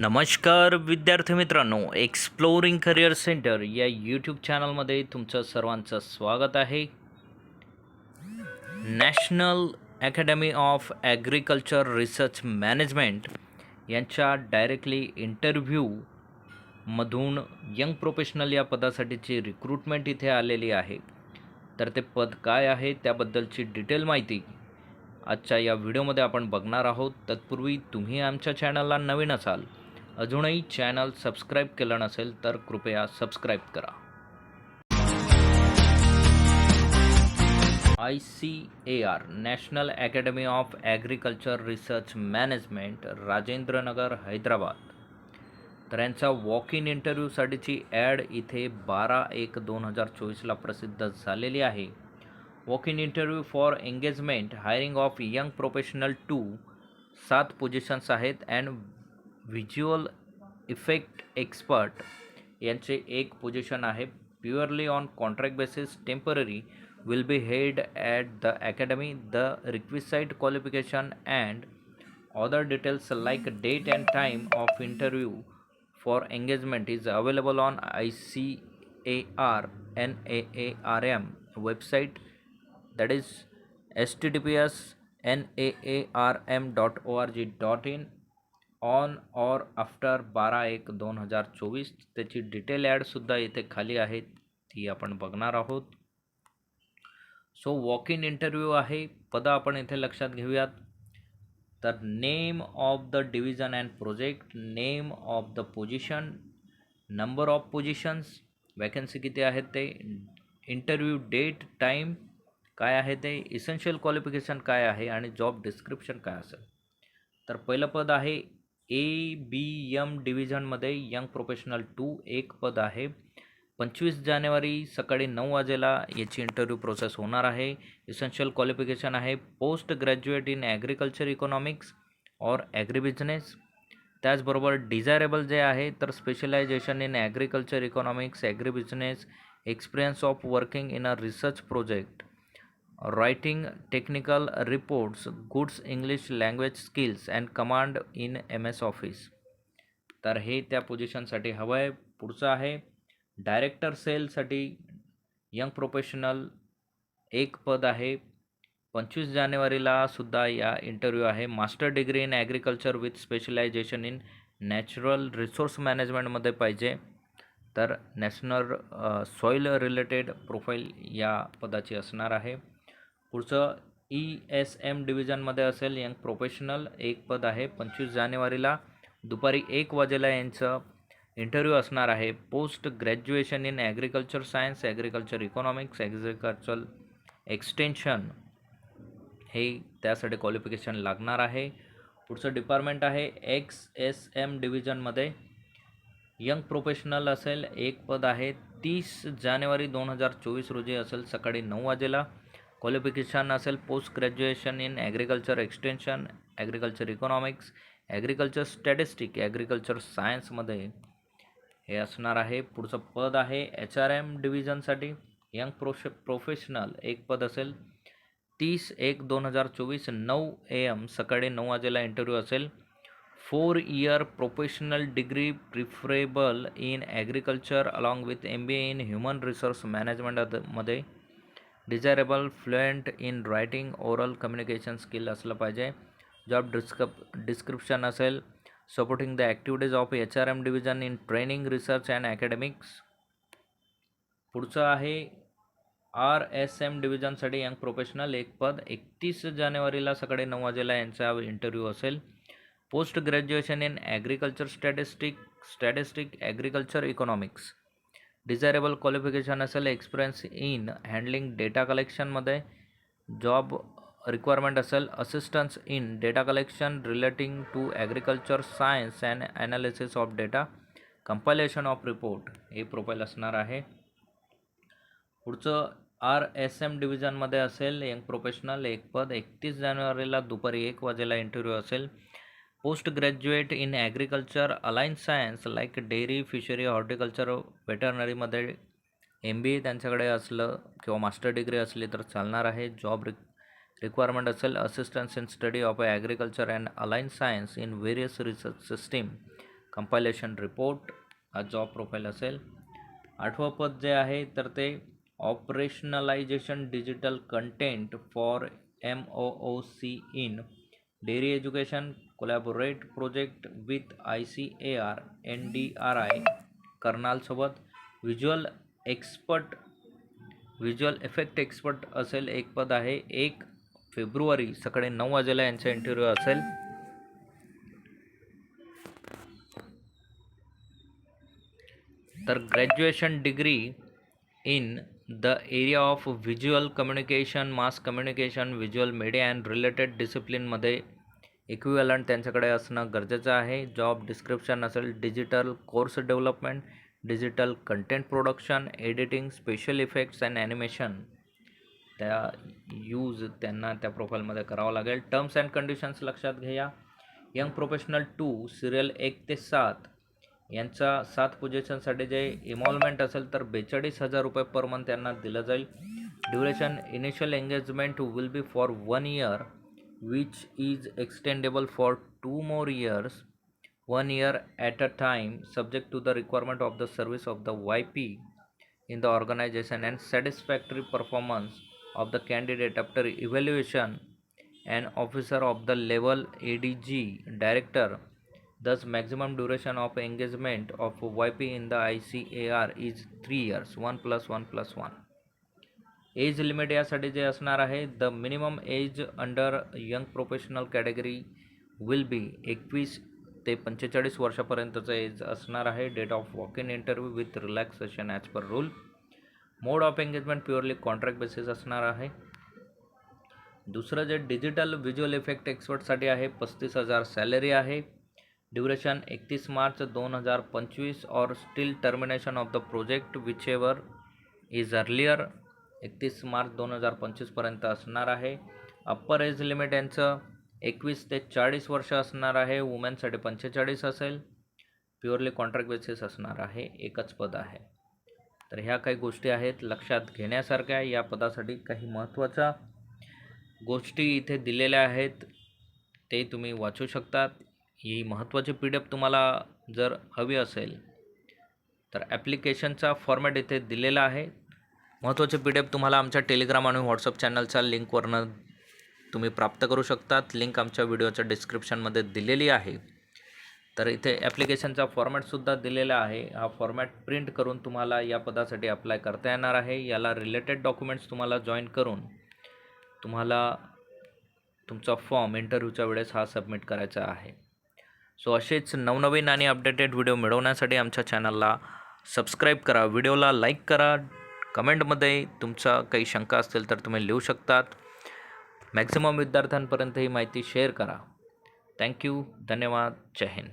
नमस्कार विद्यार्थी मित्रांनो एक्सप्लोरिंग करिअर सेंटर या यूट्यूब चॅनलमध्ये तुमचं सर्वांचं स्वागत आहे. National academy of agriculture research management यांच्या डायरेक्टली इंटरव्ह्यूमधून यंग प्रोफेशनल या पदासाठीची रिक्रुटमेंट इथे आलेली आहे. तर ते पद काय आहे त्याबद्दलची डिटेल माहिती आजच्या या व्हिडिओमध्ये आपण बघणार आहोत. तत्पूर्वी तुम्ही आमच्या चॅनलला नवीन असाल अजूनही चॅनल सबस्क्राईब केलं नसेल तर कृपया सबस्क्राईब करा. I C A R national academy of agriculture research management Rajendranagar Hyderabad. तर यांचा वॉक इन इंटरव्ह्यूसाठीची ॲड इथे बारा एक दोन हजार चोवीसला प्रसिद्ध झालेली आहे. Walk in interview for engagement hiring of young professional two सात पोझिशन्स आहेत अँड व्हिज्युअल इफेक्ट एक्सपर्ट यांचे एक पोझिशन आहे purely on contract basis temporary will be held at the academy the requisite qualification and other details like date and time of interview for engagement is available on ICAR NAARM website that is https naarm.org.in on or after बारा एक दोन हजार चोवीस. त्याची detail ॲडसुद्धा इथे खाली आहे. ती आपण बघणार आहोत. सो वॉक इन इंटरव्ह्यू आहे. पदं आपण इथे लक्षात घेऊयात. तर name of the division and project name of the position number of positions vacancy किती आहेत ते इंटरव्ह्यू डेट टाईम काय आहे ते इसेन्शियल क्वालिफिकेशन काय आहे आणि जॉब डिस्क्रिप्शन काय असेल. तर पहिलं पद आहे ए बी यम डिव्हिजनमध्ये यंग प्रोफेशनल टू एक पद आहे. पंचवीस जानेवारी सकाळी नऊ वाजेला याची इंटरव्ह्यू प्रोसेस होणार आहे. इसेन्शियल क्वालिफिकेशन आहे. Post graduate in agriculture economics और ॲग्री बिझनेस त्याचबरोबर डिझायरेबल जे आहे तर specialisation in agriculture economics agri business experience of working in a research project writing technical reports goods English language skills and command in M S office तर हे त्या पोझिशनसाठी हवं आहे पुढचं आहे डायरेक्टर सेलसाठी यंग प्रोफेशनल एक पद आहे. पंचवीस जानेवारीला सुद्धा या इंटरव्ह्यू आहे. Master degree in agriculture with specialisation in natural resource मॅनेजमेंटमध्ये पाहिजे. तर नॅशनल सॉईल रिलेटेड प्रोफाईल या पदाची असणार आहे. पुढचं ई एस एम डिव्हिजनमध्ये असेल यंग प्रोफेशनल एक पद आहे. पंचवीस जानेवारीला दुपारी एक वाजेला यांचं इंटरव्ह्यू असणार आहे. Post graduation in agriculture science agriculture economics agriculture extension हे त्यासाठी क्वालिफिकेशन लागणार आहे. पुढचं डिपार्टमेंट आहे एक्स एस एम डिव्हिजनमध्ये यंग प्रोफेशनल असेल एक पद आहे. तीस जानेवारी दोन हजार चोवीस रोजी असेल सकाळी नऊ वाजेला. क्वालिफिकेशन असेल post graduation in agriculture extension agriculture economics agriculture statistic agriculture सायन्समध्ये हे असणार आहे पुढचं पद आहे एच आर एम डिव्हिजनसाठी यंग प्रोश प्रोफेशनल एक पद असेल. तीस एक दोन हजार चोवीस नऊ ए एम सकाळी नऊ वाजेला इंटरव्ह्यू असेल. Four year professional degree preferable in agriculture along with M B A in human resource मॅनेजमेंटमध्ये desirable fluent in writing oral communication skill असलं पाहिजे. जॉब डिस्कप डिस्क्रिप्शन असेल supporting the activities of H R M division in training research and academics पुढचं आहे R S M डिव्हिजनसाठी young professional एक पद एकतीस जानेवारीला सकाळी नऊ वाजेला यांचा इंटरव्ह्यू असेल. Post graduation in agriculture statistic statistic agriculture economics desirable qualification असेल एक्सपिरियन्स इन हँडलिंग डेटा कलेक्शनमध्ये जॉब रिक्वायरमेंट असेल assistance in data collection relating to agriculture science and analysis of data compilation of report. हे profile असणार आहे. पुढचं R S M डिव्हिजनमध्ये असेल young professional एक पद एकतीस जानेवारीला दुपारी एक वाजेला इंटरव्ह्यू असेल. Post graduate in agriculture allied science like dairy fishery horticulture वेटरनरीमध्ये M B A त्यांच्याकडे असलं किंवा मास्टर डिग्री असली तर चालणार आहे. जॉब रिक रिक्वायरमेंट असेल assistance in study of agriculture and allied science in various research system. Compilation report हा जॉब प्रोफाईल असेल. आठवं पद जे आहे तर ते operationalisation digital content for M O O C in dairy education collaborate project with I C A R N D R I कर्नालसोबत visual expert visual effect expert असेल एक पद आहे. एक फेब्रुवारी सकाळी नऊ वाजेला यांचा इंटरव्ह्यू असेल. तर graduation degree in the area of visual communication mass communication visual media and related डिसिप्लिनमध्ये equivalent त्यांच्याकडे असणं गरजेचं आहे. जॉब डिस्क्रिप्शन असेल digital course development digital content production editing special effects and animation त्या यूज त्यांना त्या प्रोफाईलमध्ये करावं लागेल. टर्म्स अँड कंडिशन्स लक्षात घ्या. यंग प्रोफेशनल टू सिरियल एक ते सात. यांचा सात पोझिशनसाठी जे इन्व्हॉल्वमेंट असेल तर बेचाळीस हजार रुपये पर मंथ त्यांना दिलं जाईल. Duration initial engagement will be for one year which is extendable for two more years one year at a time subject to the requirement of the service of the YP in the organization and satisfactory performance of the candidate after evaluation. An officer of the level ADG director. Thus maximum duration of engagement of YP in the ICAR is 3 years 1 plus 1 plus 1 age limit यासाठी जे असणार आहे the minimum age under young professional category will be एकवीस ते पंचेचाळीस वर्षापर्यंतचं age असणार आहे. Date of walk in interview with relaxation as per rule mode of engagement purely contract basis असणार आहे. दुसरं जे डिजिटल व्हिज्युअल इफेक्ट एक्सपर्टसाठी आहे पस्तीस हजार सॅलरी आहे. ड्युरेशन एकतीस मार्च दोन हजार पंचवीस or till termination of the project whichever is earlier एकतीस मार्च दोन हजार पंचवीसपर्यंत असणार आहे. अप्पर एज लिमिट यांचं एकवीस ते चाळीस वर्ष असणार आहे. वुमेनसाठी पंचेचाळीस असेल. प्युअरली कॉन्ट्रॅक्ट बेसिस असणार आहे. एकच पद आहे. तर ह्या काही गोष्टी आहेत. लक्षात घेण्यासारख्या या पदासाठी काही महत्त्वाच्या गोष्टी इथे दिलेल्या आहेत. ते तुम्ही वाचू शकतात. ही महत्त्वाची पी डी एफ तुम्हाला जर हवी असेल तर ॲप्लिकेशनचा फॉर्मॅट इथे दिलेला आहे. महत्त्वाचे पी डी एफ तुम्हाला आमच्या टेलिग्राम आणि व्हॉट्सअप चॅनलच्या लिंकवरनं तुम्ही प्राप्त करू शकतात. लिंक आमच्या व्हिडिओच्या डिस्क्रिप्शनमध्ये दिलेली आहे. तर इथे ॲप्लिकेशनचा फॉर्मॅटसुद्धा दिलेला आहे. हा फॉर्मॅट प्रिंट करून तुम्हाला या पदासाठी अप्लाय करता येणार आहे. याला रिलेटेड डॉक्युमेंट्स तुम्हाला जॉईन करून तुम्हाला तुमचा फॉर्म इंटरव्ह्यूच्या वेळेस हा सबमिट करायचा आहे. सो असेच नवनवीन आणि अपडेटेड व्हिडिओ मिळवण्यासाठी आमच्या चॅनलला सबस्क्राईब करा. व्हिडिओला लाईक करा. कमेंटमध्ये तुमचा काही शंका असतील तर तुम्ही लिहू शकतात. मॅक्झिमम विद्यार्थ्यांपर्यंत ही माहिती शेअर करा. थँक्यू. धन्यवाद. जय हिंद.